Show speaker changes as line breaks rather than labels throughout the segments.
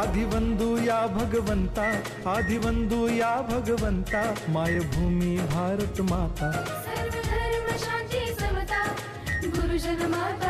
आधिवंदू या भगवंता आधिवंदू या भगवंता मायभूमी भारत माता।
सर्व शांती समता गुरुजन माता।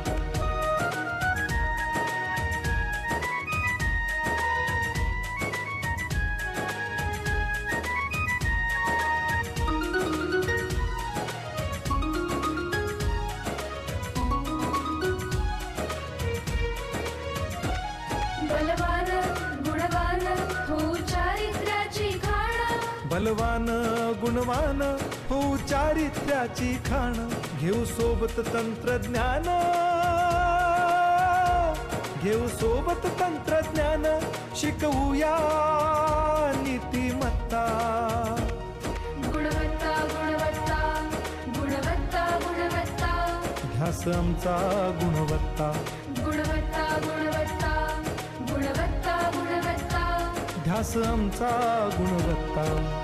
बलवान गुणवान हो चारित्र्याची खाण
घेऊ सोबत तंत्रज्ञान. घेऊ सोबत तंत्रज्ञान शिकवूया नीतिमत्ता.
गुणवत्ता गुणवत्ता गुणवत्ता गुणवत्ता.
ध्यास आमचा गुणवत्ता.
गुणवत्ता गुणवत्ता गुणवत्ता गुणवत्ता.
ध्यास आमचा गुणवत्ता.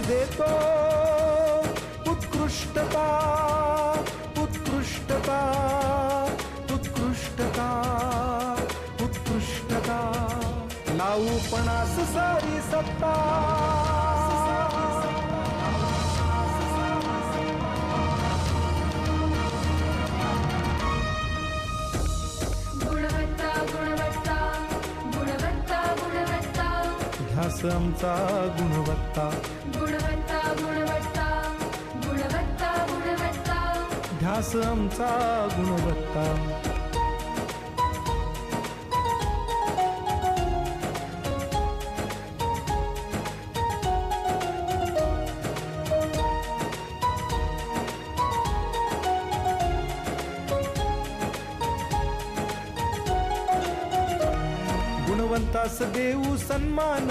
देतो. उत्कृष्टता उत्कृष्टता उत्कृष्टता उत्कृष्टता. लावू पणास सारी सत्ता. ध्यास आमचा गुणवत्ता.
गुणवत्ता गुणवत्ता गुणवत्ता.
ध्यास आमचा गुणवत्ता. गुणवंतास देऊ सन्मान.